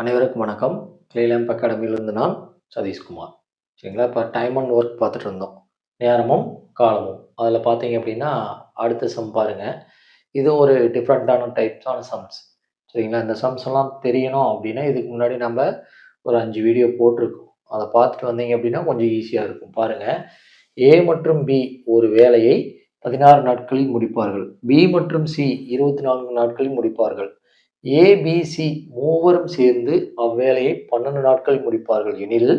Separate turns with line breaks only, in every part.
அனைவருக்கும் வணக்கம். கிளீலேம்ப் அகாடமியிலிருந்து நான் சதீஷ்குமார். சரிங்களா? இப்போ டைம் அண்ட் ஒர்க் பார்த்துட்டு இருந்தோம் நேரமும் காலமும். அதில் பார்த்தீங்க அப்படின்னா அடுத்த சம் பாருங்கள் இது ஒரு டிஃப்ரெண்ட்டான டைப்ஸான சம்ஸ் சரிங்களா? இந்த சம்ஸ் எல்லாம் தெரியணும் அப்படின்னா இதுக்கு முன்னாடி நம்ம ஒரு அஞ்சு வீடியோ போட்டிருக்கோம். அதை பார்த்துட்டு வந்தீங்க அப்படின்னா கொஞ்சம் ஈஸியாக இருக்கும். பாருங்கள் ஏ மற்றும் பி ஒரு வேலையை பதினாறு நாட்களில் முடிப்பார்கள். பி மற்றும் சி இருபத்தி நான்கு நாட்களில் முடிப்பார்கள். ஏபிசி மூவரும் சேர்ந்து அவ்வேலையை பன்னெண்டு நாட்களில் முடிப்பார்கள். எனில்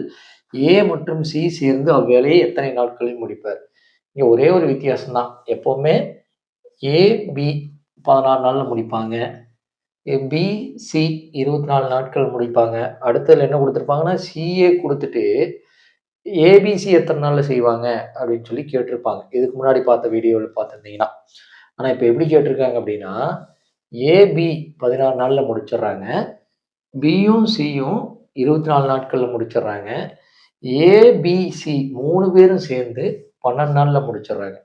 ஏ மற்றும் சி சேர்ந்து அவ்வேலையை எத்தனை நாட்களில் முடிப்பார்? இங்கே ஒரே ஒரு வித்தியாசம் தான் எப்போவுமே ஏபி பதினாறு நாளில் முடிப்பாங்க. பிசி இருபத்தி நாலு நாட்கள் முடிப்பாங்க. அடுத்ததில் என்ன கொடுத்துருப்பாங்கன்னா சிஏ கொடுத்துட்டு ஏபிசி எத்தனை நாளில் செய்வாங்க அப்படின்னு சொல்லி கேட்டிருப்பாங்க. இதுக்கு முன்னாடி பார்த்த வீடியோவில் பார்த்துருந்தீங்கன்னா. ஆனால் இப்போ எப்படி கேட்டிருக்காங்க அப்படின்னா ஏபி பதினாறு நாளில் முடிச்சிடுறாங்க. பியும் சியும் இருபத்தி நாலு நாட்களில் முடிச்சிடுறாங்க. ஏபிசி மூணு பேரும் சேர்ந்து பன்னெண்டு நாளில் முடிச்சிடுறாங்க.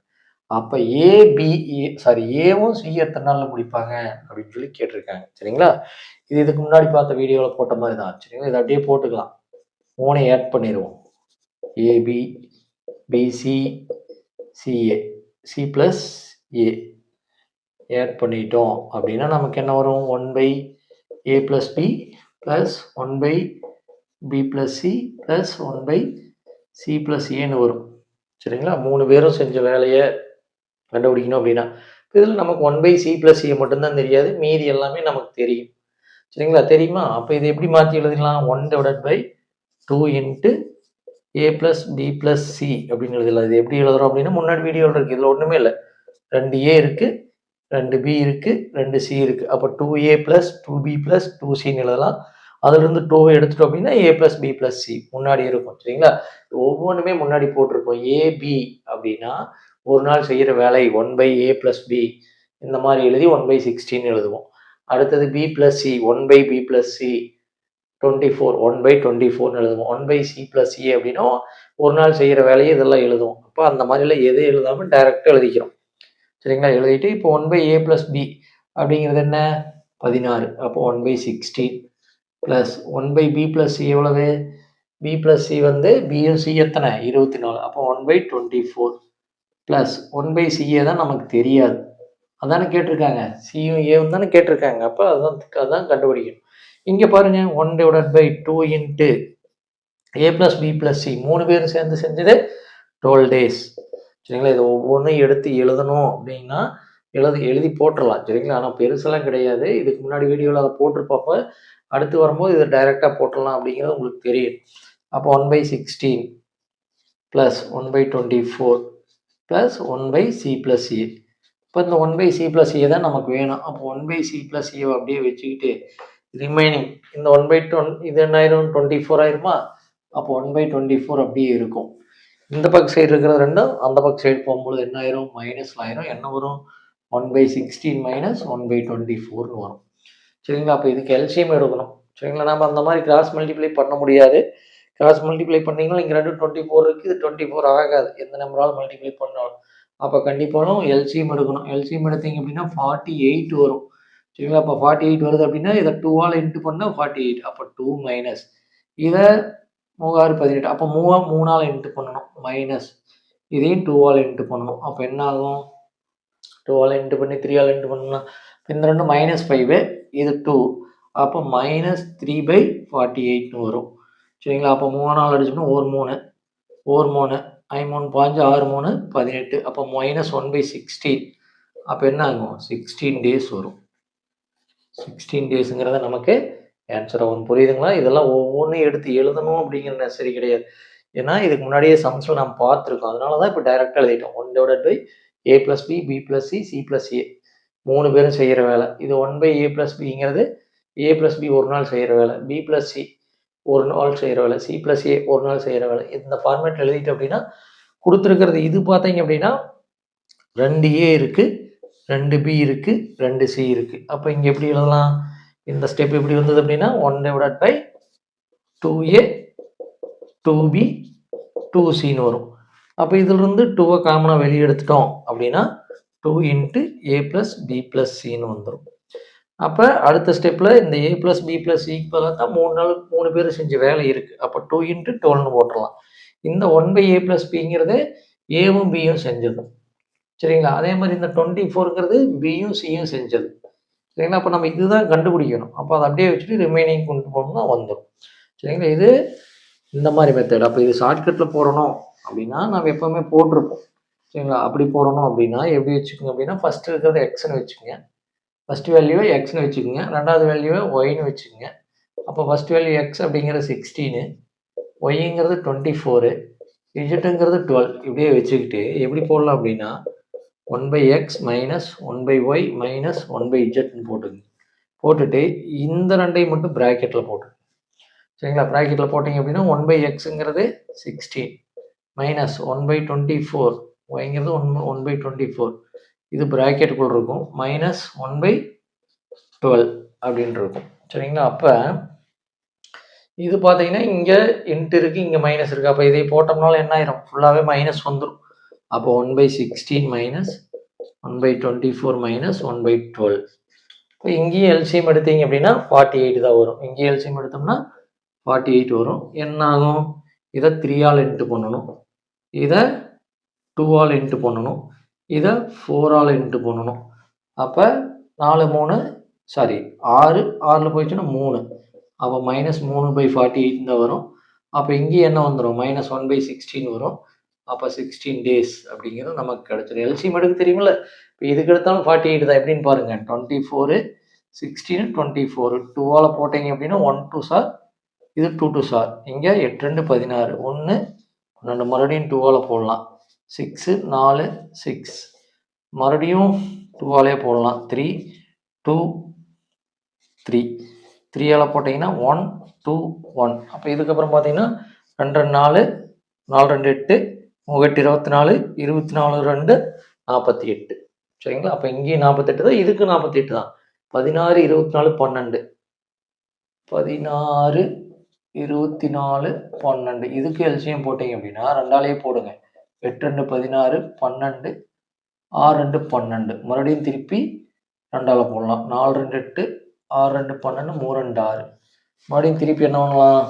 அப்போ ஏபி சாரி ஏவும் சி எத்தனை நாளில் முடிப்பாங்க? அப்படின்னு சொல்லி கேட்டிருக்காங்க. சரிங்களா? இது இதுக்கு முன்னாடி பார்த்த வீடியோவில் போட்ட மாதிரி தான். சரிங்களா இதை அப்படியே போட்டுக்கலாம். மூணை ஆட் பண்ணிடுவோம். AB BC CA C plus A add பண்ணிட்டோம். அப்படின்னா நமக்கு என்ன வரும்? One by A plus B plus one by B plus C plus one by C plus ஏன்னு வரும். சரிங்களா? மூணு பேரும் செஞ்ச வேலையை கண்டுபிடிக்கணும் அப்படின்னா இதில் நமக்கு one by C plus A மட்டும்தான் தெரியாது. மீதி எல்லாமே நமக்கு தெரியும். சரிங்களா? தெரியுமா? அப்போ இதை எப்படி மாற்றி எழுதிக்கலாம் one divide by two into A plus B plus C அப்படின்னு எழுதலாம். இது எப்படி எழுதுறோம் அப்படின்னா முன்னாடி வீடியோவில் இருக்குது இதில் ஒன்றுமே இல்லை. ரெண்டு ஏ இருக்குது ரெண்டு பி இருக்குது ரெண்டு சி இருக்குது அப்போ two A plus two B plus two சின்னு எழுதலாம். அதுலேருந்து டூவை எடுத்துட்டோம் அப்படின்னா A plus B plus C முன்னாடி இருக்கும் சரிங்களா? ஒவ்வொன்றுமே முன்னாடி போட்டிருக்கோம் ஏபி அப்படின்னா ஒரு நாள் செய்கிற வேலை one by A plus B இந்த மாதிரி எழுதி ஒன் பை சிக்ஸ்டின்னு எழுதுவோம். அடுத்தது B plus C one by B plus C twenty four one by twenty ஃபோர்னு எழுதுவோம். One by C plus C அப்படின்னா ஒரு நாள் செய்கிற வேலையை இதெல்லாம் எழுதுவோம். அப்போ அந்த மாதிரிலாம் எதை எழுதாமல் டைரெக்டாக எழுதிக்கிறோம். சரிங்களா? எழுதிட்டு இப்போ one by A plus B அப்படிங்கிறது என்ன? பதினாறு. அப்போ one by sixteen plus one by B plus C எவ்வளவு? பி ப்ளஸ் சி வந்து பியும் சி எத்தனை? இருபத்தி நாலு அப்போ one by twenty four plus one by CA தான் நமக்கு தெரியாது. அதானே கேட்டிருக்காங்க. சியும் ஏவும் தானே கேட்டிருக்காங்க. அப்போ அதுதான் அதுதான் கண்டுபிடிக்கணும். இங்கே பாருங்க one divided by two into A plus B plus C மூணு பேரும் சேர்ந்து செஞ்சது டுவெல் டேஸ் சரிங்களா? இது ஒவ்வொன்றும் எடுத்து எழுதணும் அப்படின்னா எழுதி எழுதி போட்டுடலாம் சரிங்களா? ஆனால் பெருசெல்லாம் கிடையாது. இதுக்கு முன்னாடி வீடியோவில் அதை போட்டிருப்பப்ப அடுத்து வரும்போது இதை டைரெக்டாக போட்டுடலாம் அப்படிங்கிறது உங்களுக்கு தெரியும். அப்போ one by sixteen plus one by twenty four plus one by C plus A இப்போ இந்த one by C plus A தான் நமக்கு வேணும். அப்போ ஒன் பை சி ப்ளஸ் ஏவை அப்படியே வச்சுக்கிட்டு ரிமைனிங் இந்த ஒன் பை டொன் இது என்ன ஆயிரும்? டுவெண்ட்டி ஃபோர் ஆயிருமா? அப்போ ஒன் பை டுவெண்ட்டி ஃபோர் அப்படியே இருக்கும். இந்த பக்கம் சைடு இருக்கிறது ரெண்டும் அந்த பக்கம் சைடு போகும்போது என்ன ஆயிரும்? மைனஸில் ஆயிரும். என்ன வரும்? One by sixteen minus one by twenty ஃபோர்னு வரும். சரிங்களா? அப்போ இதுக்கு எல்சியம் எடுக்கணும். சரிங்களா? நம்ம அந்த மாதிரி கிராஸ் மல்டிப்ளை பண்ண முடியாது. கிராஸ் மல்டிப்ளை பண்ணிங்கன்னா இங்கே ரெண்டு டுவெண்ட்டி ஃபோர் இருக்குது இது டுவெண்ட்டி ஃபோர் ஆகாது. எந்த நம்பரால் மல்டிப்ளை பண்ணாலும். அப்போ கண்டிப்பாலும் எல்சிஎம் எடுக்கணும். எல்சிஎம் எடுத்தீங்க அப்படின்னா ஃபார்ட்டி எயிட் வரும். சரிங்களா? அப்போ ஃபார்ட்டி எயிட் வருது அப்படின்னா இதை டூவால் இன்ட்டு பண்ணால் ஃபார்ட்டி எயிட் அப்போ டூ மைனஸ் இதை மூவாறு பதினெட்டு. அப்போ மூவா மூணால் இன்ட்டு பண்ணணும். மைனஸ் இதையும் டூவால் இன்ட்டு பண்ணணும். அப்போ என்ன ஆகும்? டூவால் இன்ட்டு பண்ணி த்ரீயால் இன்ட்டு பண்ணணும் இந்த ரெண்டு மைனஸ் ஃபைவு இது டூ அப்போ மைனஸ் த்ரீ பை ஃபார்ட்டி எயிட்னு வரும். சரிங்களா? அப்போ மூணு நாள் அடிச்சோம்னா ஒரு மூணு. ஒரு மூணு. ஐ மூணு பாஞ்சு ஆறு மூணு பதினெட்டு. அப்போ மைனஸ் ஒன் பை சிக்ஸ்டீன் அப்போ என்ன ஆகும்? சிக்ஸ்டீன் டேஸ் வரும். சிக்ஸ்டீன் டேஸுங்கிறத நமக்கு ஆன்சர் ஆகும் புரியுதுங்களா? இதெல்லாம் ஒவ்வொன்றும் எடுத்து எழுதணும் அப்படிங்கிற நெசரி கிடையாது. ஏன்னா இதுக்கு முன்னாடியே சம்ஸில் நம்ம பார்த்துருக்கோம். அதனால தான் இப்போ டைரெக்டாக எழுதிட்டோம். One divide by A plus B B plus C C plus A மூணு பேரும் செய்கிற வேலை. இது ஒன் பை ஏ ப்ளஸ் பிங்கிறது ஏ ப்ளஸ் பி ஒரு நாள் செய்கிற வேலை. பி ப்ளஸ் சி ஒரு நாள் செய்கிற வேலை. சி ப்ளஸ் ஏ ஒரு நாள் செய்கிற வேலை. இந்த ஃபார்மேட் எழுதிட்டு அப்படின்னா கொடுத்துருக்கிறது இது பார்த்தீங்க அப்படின்னா ரெண்டு ஏ இருக்குது ரெண்டு பி இருக்குது ரெண்டு சி இருக்குது அப்போ இங்கே எப்படி எழுதலாம்? இந்த ஸ்டெப் எப்படி வந்தது அப்படின்னா one divide by two A two B two சின்னு வரும். அப்போ இதிலிருந்து டூவை காமனாக வெளியே எடுத்துட்டோம் அப்படின்னா two into A plus B plus சின்னு வந்துடும் அப்போ அடுத்த ஸ்டெப்பில் இந்த ஏ ப்ளஸ் பி ப்ளஸ் ஈக்குவலாக தான் மூணு நாள் மூணு பேர் செஞ்ச வேலை இருக்குது அப்போ டூ இன்ட்டு டுவெல்னு போட்டுடலாம். இந்த ஒன் பை ஏ ப்ளஸ் பிங்கிறது ஏவும் பியும் செஞ்சது. சரிங்களா? அதே மாதிரி இந்த டுவெண்ட்டி ஃபோருங்கிறது பியும் சியும் செஞ்சது. சரிங்களா? அப்போ நம்ம இதுதான் கண்டுபிடிக்கணும். அப்போ அதை அப்படியே வச்சுட்டு ரிமைனிங் கொண்டு போனோம்னா வந்துடும் சரிங்களா? இது இந்த மாதிரி மெத்தட் அப்போ இது ஷார்ட்கட்டில் போடணும் அப்படின்னா நம்ம எப்போவுமே போட்டிருப்போம். சரிங்களா? அப்படி போடணும் அப்படின்னா எப்படி வச்சுக்கோங்க அப்படின்னா ஃபஸ்ட்டு இருக்கிறத எக்ஸ்னு வச்சுக்கோங்க. ஃபஸ்ட் வேல்யூவை எக்ஸ்னு வச்சுக்கோங்க. ரெண்டாவது வேல்யூவை ஒய்னு வச்சுக்கோங்க. அப்போ ஃபஸ்ட் வேல்யூ எக்ஸ் அப்படிங்கிறது சிக்ஸ்டீனு ஒய்ங்கிறது டுவெண்ட்டி ஃபோரு இஜெட்டுங்கிறது டுவெல் இப்படியே வச்சுக்கிட்டு எப்படி போடலாம் அப்படின்னா one by X minus one by Y minus one by இஜெட்னு போட்டுங்க போட்டுட்டு இந்த ரெண்டையும் மட்டும் ப்ராக்கெட்டில் போட்டுங்க சரிங்களா? ப்ராக்கெட்டில் போட்டிங்க அப்படின்னா one by எக்ஸுங்கிறது sixteen minus one by twenty four ஒய்ங்கிறது one one by twenty four இது ப்ராக்கெட்டுக்குள் இருக்கும். மைனஸ் ஒன் பை டுவெல் அப்படின்ட்டு இருக்கும். சரிங்களா? அப்போ இது பார்த்தீங்கன்னா இங்கே இன்ட்டு இருக்குது இங்கே மைனஸ் இருக்குது அப்போ இதை போட்டோம்னால என்ன ஆயிரும்? ஃபுல்லாகவே மைனஸ் வந்துடும் அப்போ one by sixteen minus one by twenty four minus one by twelve இப்போ இங்கேயும் எல்சிஎம் எடுத்தீங்க அப்படின்னா ஃபார்ட்டி எயிட் தான் வரும். இங்கேயும் எல்சிஎம் எடுத்தோம்னா ஃபார்ட்டி எயிட் வரும். என்ன ஆகும் இதை த்ரீயால் இன்ட்டு பண்ணணும். இதை டூவால் இன்ட்டு பண்ணணும். இதை ஃபோரால் இன்ட்டு பண்ணணும். அப்போ நாலு மூணு சாரி ஆறு ஆறில் போயிடுச்சுன்னா மூணு. அப்போ மைனஸ் மூணு பை ஃபார்ட்டி எயிட் தான் வரும். அப்போ இங்கேயும் என்ன வந்துடும் மைனஸ் ஒன் பை சிக்ஸ்டீன் வரும். அப்போ சிக்ஸ்டீன் டேஸ் அப்படிங்கிறது நமக்கு கிடச்சிடும் எல்சிஎம் எடுக்க தெரியுமில்ல? இப்போ இதுக்கு எடுத்தாலும் ஃபார்ட்டி எயிட் தான். எப்படின்னு பாருங்கள் twenty four sixteen twenty four டூவால் போட்டிங்க அப்படின்னா ஒன் டூ சார் இது டூ டூ சார் இங்கே எட்டு ரெண்டு பதினாறு. ஒன்று பன்னெண்டு மறுபடியும் டூவால் போடலாம். சிக்ஸு நாலு சிக்ஸ் மறுபடியும் டூவாலே போடலாம். த்ரீ டூ த்ரீ த்ரீயால் போட்டிங்கன்னா ஒன் டூ ஒன் அப்போ இதுக்கப்புறம் பார்த்தீங்கன்னா ரெண்டு ரெண்டு நாலு நாலு ரெண்டு எட்டு மூவெட்டு இருபத்தி நாலு இருபத்தி நாலு ரெண்டு நாற்பத்தி எட்டு. சரிங்களா? அப்போ இங்கேயும் நாற்பத்தெட்டு தான் இதுக்கு நாற்பத்தி எட்டு தான். பதினாறு இருபத்தி நாலு பன்னெண்டு. பதினாறு இருபத்தி நாலு பன்னெண்டு. இதுக்கு எல்சியம் போட்டிங்க அப்படின்னா ரெண்டாலேயே போடுங்க. எட்டு ரெண்டு பதினாறு பன்னெண்டு. ஆறு ரெண்டு பன்னெண்டு. மறுபடியும் திருப்பி ரெண்டால் போடலாம். நாலு ரெண்டு எட்டு. ஆறு ரெண்டு பன்னெண்டு. மூணு ரெண்டு ஆறு. மறுபடியும் திருப்பி என்ன பண்ணலாம்?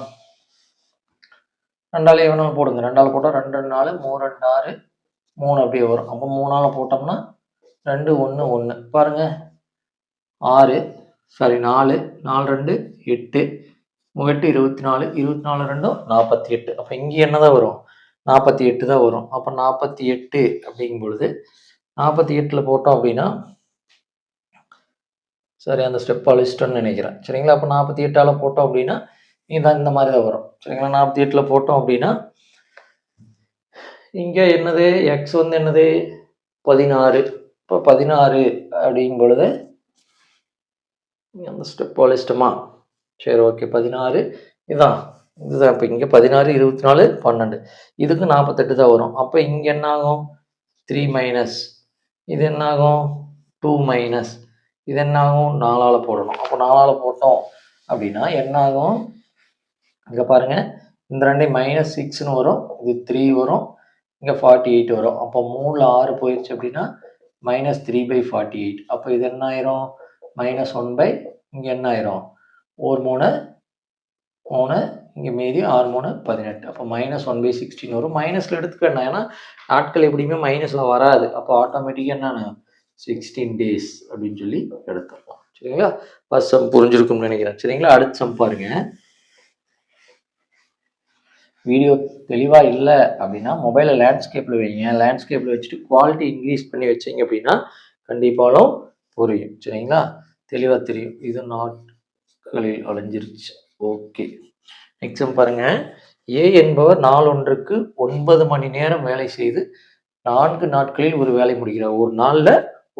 ரெண்டாலே வேணாலும் போடுங்க? ரெண்டாள் போட்டால் ரெண்டு ரெண்டு நாலு மூணு ரெண்டு ஆறு மூணு அப்படியே வரும். அப்போ மூணால் போட்டோம்னா ரெண்டு ஒன்று ஒன்று பாருங்கள் ஆறு சாரி நாலு நாலு ரெண்டு எட்டு. எட்டு இருபத்தி நாலு இருபத்தி நாலு ரெண்டும் நாற்பத்தி எட்டு. அப்போ இங்கே என்ன தான் வரும்? நாற்பத்தி எட்டு தான் வரும். அப்போ நாற்பத்தி எட்டு அப்படிங்கும் பொழுது நாற்பத்தி எட்டில் போட்டோம் அப்படின்னா சரி அந்த ஸ்டெப் அழிச்சிட்டோன்னு நினைக்கிறேன். சரிங்களா? அப்போ நாற்பத்தி எட்டால் போட்டோம் அப்படின்னா இதான் இந்த மாதிரி தான் வரும். சரிங்களா? நாற்பத்தி எட்டில் போட்டோம் அப்படின்னா இங்கே என்னது? எக்ஸ் வந்து என்னது? பதினாறு. இப்போ பதினாறு அப்படிங்கும் பொழுது அந்த ஸ்டெப் போலிஸ்டமா சரி ஓகே பதினாறு. இதான். இதுதான். இப்போ இங்கே பதினாறு இருபத்தி நாலு பன்னெண்டு. இதுக்கு நாற்பத்தெட்டு தான் வரும். அப்போ இங்கே என்ன ஆகும் த்ரீ மைனஸ் இது என்ன ஆகும் டூ மைனஸ் இது என்ன ஆகும் நாலால் போடணும். அப்போ நாலால் போட்டோம் அப்படின்னா என்ன ஆகும் இங்கே பாருங்கள் இந்த ரெண்டையும் மைனஸ் சிக்ஸ்னு வரும். இது த்ரீ வரும். இங்கே ஃபார்ட்டி எயிட் வரும். அப்போ மூணில் ஆறு போயிடுச்சு அப்படின்னா minus three by forty eight அப்போ இது என்ன ஆயிரும்? மைனஸ் ஒன் பை இங்கே என்ன ஆயிரும்? ஒரு மூணு மூணு இங்கே மீதி ஆறு மூணு பதினெட்டு. அப்போ மைனஸ் ஒன் பை சிக்ஸ்டீன் வரும். மைனஸில் எடுத்துக்கணும் ஏன்னா நாட்கள் எப்படியுமே மைனஸில் வராது. அப்போ ஆட்டோமேட்டிக்காக என்னென்ன? சிக்ஸ்டீன் டேஸ் அப்படின்னு சொல்லி எடுத்துடலாம். சரிங்களா? ஃபஸ்ட் சம் புரிஞ்சிருக்கும்னு நினைக்கிறேன். சரிங்களா? அடுத்த சம் பாருங்கள் வீடியோ தெளிவாக இல்லை அப்படின்னா மொபைலில் லேண்ட்ஸ்கேப்பில் வைங்க. லேண்ட்ஸ்கேப்பில் வச்சுட்டு குவாலிட்டி இன்க்ரீஸ் பண்ணி வச்சீங்க அப்படின்னா கண்டிப்பாலும் புரியும். சரிங்களா? தெளிவாக தெரியும். இது நாட்களில் அழிஞ்சிருச்சு. ஓகே நெக்ஸ்ட் பாருங்கள் ஏ என்பவர் நாள் ஒன்றுக்கு ஒன்பது மணி நேரம் வேலை செய்து நான்கு நாட்களில் ஒரு வேலை முடிக்கிறார். ஒரு நாளில்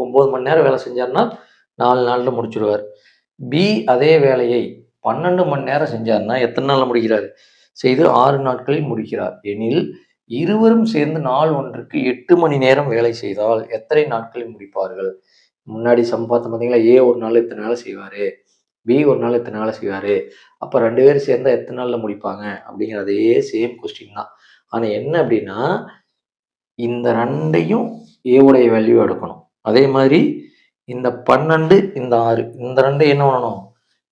ஒம்பது மணி நேரம் வேலை செஞ்சார்னா நாலு நாளில் முடிச்சுடுவார் பி அதே வேலையை பன்னெண்டு மணி நேரம் செஞ்சார்னா எத்தனை நாளில் முடிக்கிறார்? செய்து ஆறு நாட்களில் முடிக்கிறார். எனில் இருவரும் சேர்ந்து நாள் ஒன்றுக்கு எட்டு மணி நேரம் வேலை செய்தால் எத்தனை நாட்களில் முடிப்பார்கள்? முன்னாடி சம்பாத்தம் பார்த்தீங்களா? ஏ ஒரு நாள் இத்தனை நாள் செய்வார்? பி ஒரு நாள் எத்தனை நாள் செய்வார்? அப்போ ரெண்டு பேரும் சேர்ந்தா எத்தனை நாளில் முடிப்பாங்க? அப்படிங்கிற அதே சேம் கொஸ்டின் தான். ஆனால் என்ன அப்படின்னா இந்த ரெண்டையும் ஏவுடைய வேல்யூ எடுக்கணும். அதே மாதிரி இந்த பன்னெண்டு இந்த ஆறு இந்த ரெண்டு என்ன பண்ணணும்?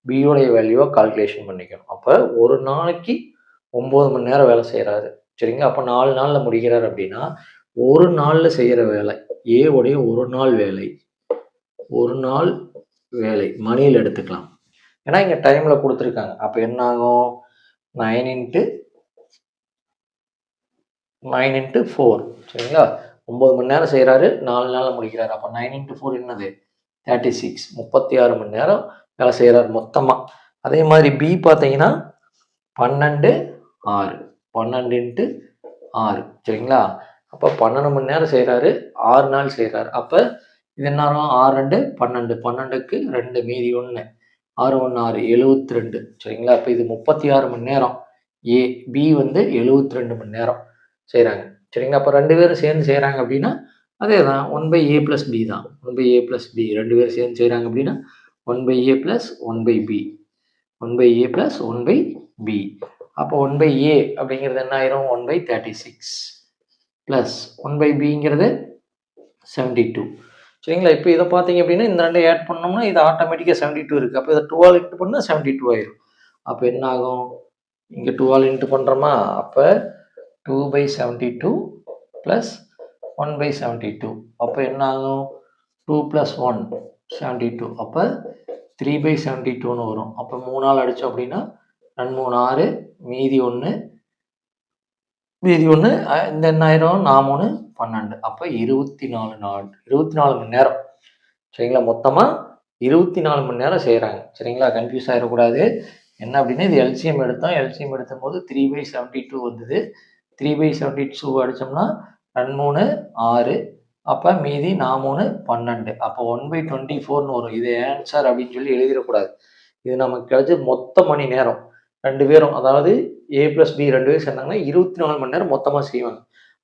பியோடைய வேல்யூவை கால்குலேஷன் பண்ணிக்கணும். அப்போ ஒரு நாளைக்கு ஒம்பது மணி நேரம் வேலை செய்கிறாரு சரிங்க? அப்போ நாலு நாளில் முடிக்கிறார் அப்படின்னா ஒரு நாளில் செய்கிற வேலை ஏவுடைய ஒரு நாள் வேலை ஒரு நாள் வேலை மணியில் எடுத்துக்கலாம். ஏன்னா இங்கே டைமில் கொடுத்துருக்காங்க. அப்போ என்ன ஆகும்? Nine into nine into four சரிங்களா? ஒம்பது மணி நேரம் செய்கிறாரு நாலு நாளில் முடிக்கிறாரு. அப்போ நைன் இன்ட்டு ஃபோர் என்னது? தேர்ட்டி சிக்ஸ் முப்பத்தி ஆறு மணி நேரம் வேலை செய்கிறாரு மொத்தமாக அதே மாதிரி பி பார்த்தீங்கன்னா பன்னெண்டு ஆறு. பன்னெண்டு இன்ட்டு ஆறு. சரிங்களா? அப்போ பன்னெண்டு மணி நேரம் செய்கிறாரு ஆறு நாள் செய்கிறாரு அப்போ இது என்ன ஆறு ரெண்டு பன்னெண்டு. பன்னெண்டுக்கு ரெண்டு மீதி ஒன்று ஆறு ஒன்று ஆறு எழுபத்தி ரெண்டு சரிங்களா? இப்போ இது முப்பத்தி ஆறு மணி நேரம். ஏ பி வந்து எழுபத்தி ரெண்டு மணி நேரம் செய்கிறாங்க சரிங்களா? அப்போ ரெண்டு பேரும் சேர்ந்து செய்கிறாங்க அப்படின்னா அதே தான் one by A plus B தான். One by A plus B ரெண்டு பேரும் சேர்ந்து செய்கிறாங்க அப்படின்னா one by A plus one by B one by A plus one by B அப்போ ஒன் பை ஏ அப்படிங்கிறது என்ன ஆயிரும்? One by thirty six plus one by பிங்கிறது செவன்டி டூ சரிங்களா? இப்போ இதை பார்த்தீங்க அப்படின்னா இந்த ரெண்டை ஆட் பண்ணோம்னா இது ஆட்டோமேட்டிக்காக செவன்டி டூ இருக்குது அப்போ இதை டுவெல் இன்ட்டு பண்ணால் செவன்டி டூ ஆயிரும். அப்போ என்ன ஆகும்? இங்கே டுவெல் இன்ட்டு பண்ணுறோமா அப்போ two by seventy two plus one by seventy two அப்போ என்ன ஆகும்? Two plus one seventy two அப்போ த்ரீ பை செவன்டி டூன்னு வரும். அப்போ மூணு நாள் அடித்தோம் அப்படின்னா ரெண்டு மூணு ஆறு மீதி ஒன்று மீதி ஒன்று இந்த எண்ணாயிரம் நான் மூணு பன்னெண்டு. அப்போ இருபத்தி நாலு நாள். இருபத்தி நாலு மணி நேரம். சரிங்களா? மொத்தமாக இருபத்தி நாலு மணி நேரம் செய்கிறாங்க சரிங்களா? கன்ஃபியூஸ் ஆகிடக்கூடாது என்ன அப்படின்னா இது எல்சிஎம் எடுத்தோம். எல்சிஎம் எடுத்த போது த்ரீ பை செவன்ட்டி டூ வந்தது. த்ரீ பை செவன்ட்டி டூ அடித்தோம்னா ரெண்டு மூணு ஆறு. அப்போ மீதி நான் மூணு பன்னெண்டு. அப்போ ஒன் பை டுவெண்ட்டி ஃபோர்னு வரும். இது ஆன்சர் அப்படின்னு சொல்லி எழுதிடக்கூடாது. இது நமக்கு கிடைச்சது மொத்த மணி நேரம். ரெண்டு பேரும் அதாவது ஏ ப்ளஸ் பி ரெண்டு பேரும் சேர்ந்தாங்கன்னா இருபத்தி நாலு மணி நேரம் மொத்தமாக செய்வாங்க.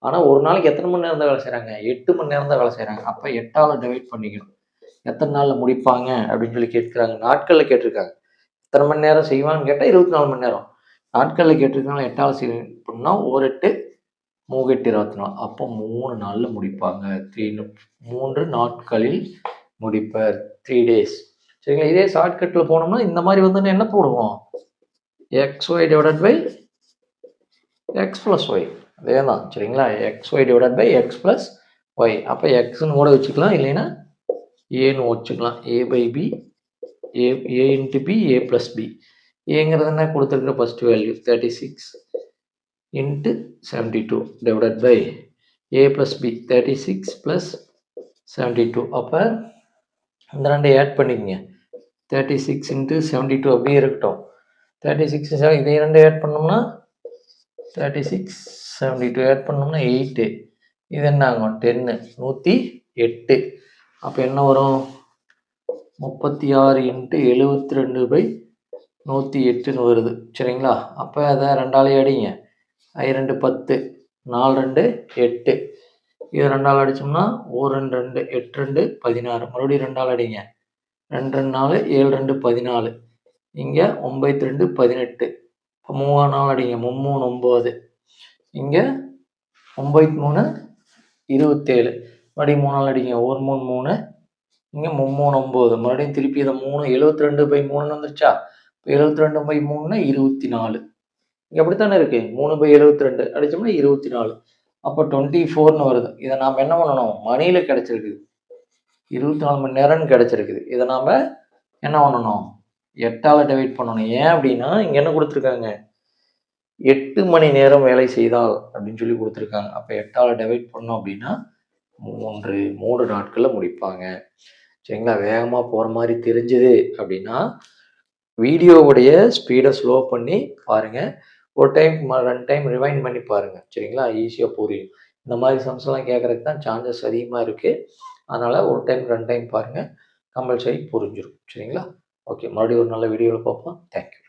ஆனால் ஒரு நாளைக்கு எத்தனை மணி நேரம் தான் வேலை செய்கிறாங்க எட்டு மணி நேரம் தான் வேலை செய்கிறாங்க அப்போ எட்டால் டிவைட் பண்ணிக்கணும். எத்தனை நாளில் முடிப்பாங்க அப்படின்னு சொல்லி கேட்குறாங்க. நாட்களில் கேட்டிருக்காங்க. எத்தனை மணி நேரம் செய்வான்னு கேட்டால் இருபத்தி நாலு மணி நேரம். நாட்களில் கேட்டிருக்காங்க எட்டால் செய்ய அப்படின்னா ஒரு எட்டு மூணு எட்டு இருபத்தி நாலு. அப்போ மூணு நாளில் முடிப்பாங்க. த்ரீ மூன்று நாட்களில் முடிப்பர் த்ரீ டேஸ் சரிங்களா? இதே ஷார்ட்கட்டில் போனோம்னா இந்த மாதிரி வந்து என்ன போடுவோம்? X Y divided by X plus Y அதே தான் சரிங்களா? X Y divided by X plus Y அப்போ எக்ஸ்னு கூட வச்சுக்கலாம் இல்லைன்னா ஏன்னு வச்சுக்கலாம். A by B A A into B A plus B ஏங்கிறது என்ன? கொடுத்துருக்குற first value thirty six into seventy two divided by A plus B thirty six plus seventy two அப்போ இந்த ரெண்டை ஆட் பண்ணிக்கங்க. Thirty six into seventy two அப்படியே இருக்கட்டும். Thirty six seven இதை ரெண்டு ஆட் பண்ணோம்னா thirty six seventy two add பண்ணோம்னா எயிட்டு இது என்ன ஆகும்? டென்னு நூற்றி எட்டு. அப்போ என்ன வரும்? முப்பத்தி ஆறு இன்ட்டு எழுபத்தி ரெண்டு பை நூற்றி எட்டுன்னு வருது. சரிங்களா? அப்போ அதை ரெண்டாலே அடிங்க. ஐ ரெண்டு பத்து நாலு ரெண்டு எட்டு. இது ரெண்டால் அடித்தோம்னா ஒரு ரெண்டு ரெண்டு எட்டு ரெண்டு பதினாறு. மறுபடியும் ரெண்டால் அடிங்க. ரெண்டு ரெண்டு நாலு ஏழு ரெண்டு பதினாலு. இங்கே ஒம்பத்தி ரெண்டு பதினெட்டு. இப்போ மூணு நாள் அடிங்க. மும்மூணு ஒம்பது இங்கே ஒம்பத்தி மூணு இருபத்தேழு. மறுபடியும் மூணு நாள் அடிங்க. ஒரு மூணு மூணு. இங்கே மும்மூணு ஒம்பது மறுபடியும் திருப்பி இதை மூணு எழுபத்தி ரெண்டு பை மூணுன்னு வந்துருச்சா? இப்போ எழுபத்தி ரெண்டு பை மூணுன்னா இருபத்தி நாலு. இங்கே அப்படித்தானே இருக்கு? மூணு பை எழுபத்தி ரெண்டு. அடித்தோம்னா இருபத்தி நாலு. அப்போ டுவெண்ட்டி ஃபோர்னு வருது. இதை நாம் என்ன பண்ணணும்? மணியில் கிடச்சிருக்குது. இருபத்தி நாலு மணி நேரம்னு கிடச்சிருக்குது. இதை நாம் என்ன பண்ணணும்? எட்டால் டிவைட் பண்ணணும். ஏன் அப்படின்னா இங்கே என்ன கொடுத்துருக்காங்க? எட்டு மணி நேரம் வேலை செய்தால் அப்படின்னு சொல்லி கொடுத்துருக்காங்க. அப்போ எட்டால் டிவைட் பண்ணோம் அப்படின்னா மூன்று மூன்று நாட்களில் முடிப்பாங்க. சரிங்களா? வேகமாக போகிற மாதிரி தெரிஞ்சுது அப்படின்னா வீடியோவுடைய ஸ்பீடை ஸ்லோ பண்ணி பாருங்கள் ஒரு டைம் ரெண்டு டைம் ரிவைண்ட் பண்ணி பாருங்கள் சரிங்களா? ஈஸியாக புரியும். இந்த மாதிரி சம்ஸ்லாம் கேட்குறதுக்கு தான் சான்சஸ் அதிகமாக இருக்குது அதனால் ஒரு டைம் ரெண்டு டைம் பாருங்கள் கம்பல்சரி புரிஞ்சிடும் சரிங்களா? ஓகே மறுபடியும் ஒரு நல்ல வீடியோவில் பார்ப்போம். தேங்க்யூ